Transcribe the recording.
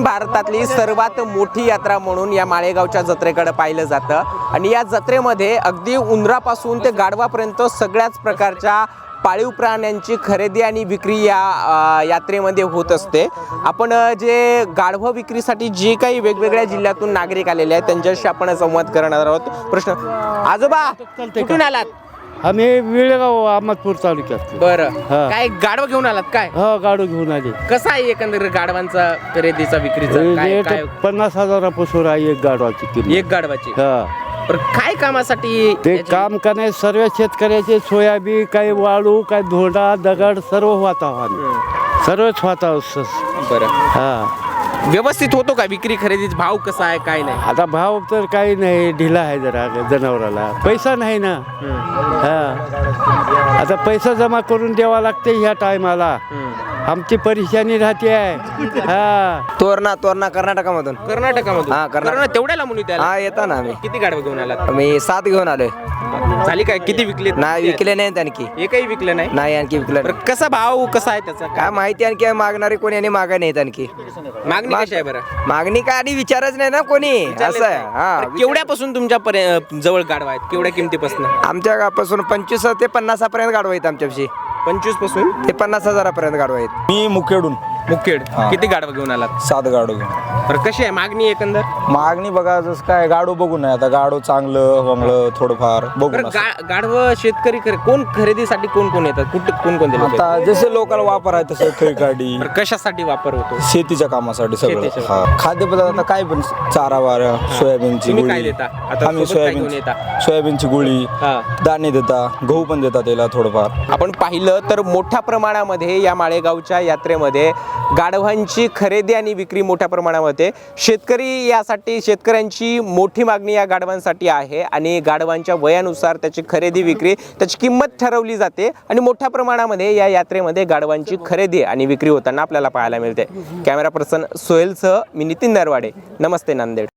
दक्षिण भारतातली सर्वात मोठी यात्रा म्हणून या माळेगावच्या जत्रेकडे पाहिलं जातं. आणि या जत्रेमध्ये अगदी उंदरापासून ते गाढवापर्यंत सगळ्याच प्रकारच्या पाळीव प्राण्यांची खरेदी आणि विक्री या यात्रेमध्ये होत असते. आपण जे गाढव विक्रीसाठी जे काही वेगवेगळ्या जिल्ह्यातून नागरिक आलेले आहेत त्यांच्याशी आपण संवाद करणार आहोत. प्रश्न आजोबा कुठून आलात? आम्ही विळगाव अहमदपूर तालुक्यात बरं. हा. काय गाढव घेऊन आलात काय? हो गाडू घेऊन आले. कसा आहे एकंदर गाढवांचा खरेदीचा विक्रीचा? काय रेट काय पन्नास हजारापासून आहे एक गाडवाची किंमत. एक गाढवाची हा. काय कामासाठी ते याची- काम करणे सर्व शेतकऱ्याचे सोयाबीन काही वाळू काही धोंडा दगड सर्व वातावरण. सर्वच वातावरण. बरं. हा. व्यवस्थित होतो का विक्री खरेदीचा भाव कसा आहे काय नाही? आता भाव तर काही नाही ढिला आहे जरा जनावराला. पैसा नाही ना. हा. आता पैसा जमा करून द्यावा लागते ह्या टायमाला. आमची परेशानी राहते. आहे हा. तोरणा तोरणा कर्नाटकामधून. कर्नाटकामधून? हा, कर्नाटक. कर्नाटक तेवढ्याला म्हणून त्याला हा येता ना आम्ही. किती गाडवं घेऊन आलात? मी सात घेऊन आलोय. झाली काय? किती विकले नाही विकले नाहीत आणखी. एकही विकलं नाही? नाही आणखी विकलं बरं कसा भाव कसा आहे त्याचा? काय माहिती आणखी मागणारे कोणी आणि मागा नाहीत आणखी. मागणी माग- कशी आहे बरं? मागणी काय आणि विचारच नाही ना कोणी. असं आहे. हा बरं, केवढ्यापासून तुमच्या पर्य- जवळ गाडवा आहेत? केवढ्या किमतीपासून? आमच्या गावापासून पंचवीस ते पन्नासापर्यंत गाडवा आहेत आमच्यापाशी. पंचवीसपासून ते पन्नास हजारापर्यंत गाडवा आहेत. मी मुखेडून. मुखेड किती गाडवा घेऊन आलात? सात गाडो घेऊन. बरं कशी आहे मागणी एकंदर? मागणी बघा जसं काय गाडो बघून आहे. आता गाडो चांगलं वंगलं थोडंफार बघून बरं असं. गा- गाढवं शेतकरी खरे- कोण खरेदीसाठी कोण कोण येतात? कुठे कोण कोणते लोक येतात? आता जसे लोकांना वापर आहे तसं खैकाडी बरं, कशासाठी वापर होतो? शेतीच्या कामासाठी सगळं. शेतीच्या. हा. खाद्यपदार्थ आता काय पण चारा वारा सोयाबीनची तुम्ही काय गुळी देता? आता आम्ही सोबत काय घेऊन सोयाबीन येता? सोयाबीनची गुळी. हा. दाणे देता. गहू पण देतात त्याला थोडंफार. आपण पाहिलं तर मोठ्या प्रमाणामध्ये या माळेगावच्या यात्रेमध्ये गाढवांची खरेदी आणि विक्री मोठ्या प्रमाणामध्ये शेतकरी यासाठी शेतकऱ्यांची मोठी मागणी या गाढवांसाठी आहे आणि गाढवांच्या वयानुसार त्याची खरेदी विक्री त्याची किंमत ठरवली जाते आणि मोठ्या प्रमाणामध्ये या यात्रेमध्ये गाढवांची खरेदी आणि विक्री होताना आपल्याला पाहायला मिळते. कॅमेरा पर्सन सोहेलसह मी नितीन नरवाडे. नमस्ते नांदेड.